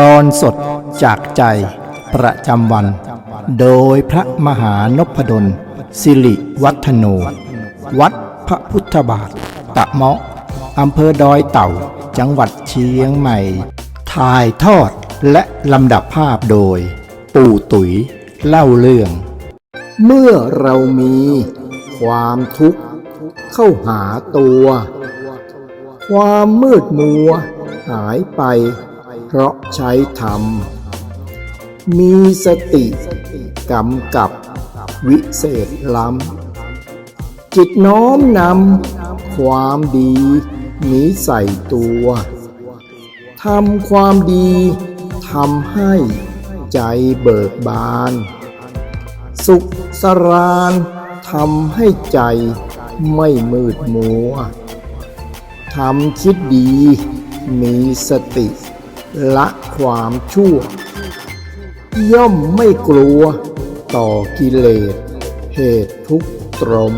ตอนสดจากใจประจำวัน โดยพระมหานพดล สิริวัฒโน วัดพระพุทธบาท ตะเมาะอำเภอดอยเต่า จังหวัดเชียงใหม่ ถ่ายทอดและลำดับภาพโดย ปู่ตุ๋ยเล่าเรื่อง เมื่อเรามีความทุกข์เข้าหาตัว ความมืดมัวหายไป เพราะใช้ธรรม มีสติกำกับวิเศษล้ำ จิตน้อมนำความดีนี้ใส่ตัวทำความดีทำให้ใจเบิกบาน สุขสรานทำให้ใจไม่มืดมัวทำคิดดีมีสติ ละความชั่ว ย่อมไม่กลัวต่อกิเลสเหตุทุกตรม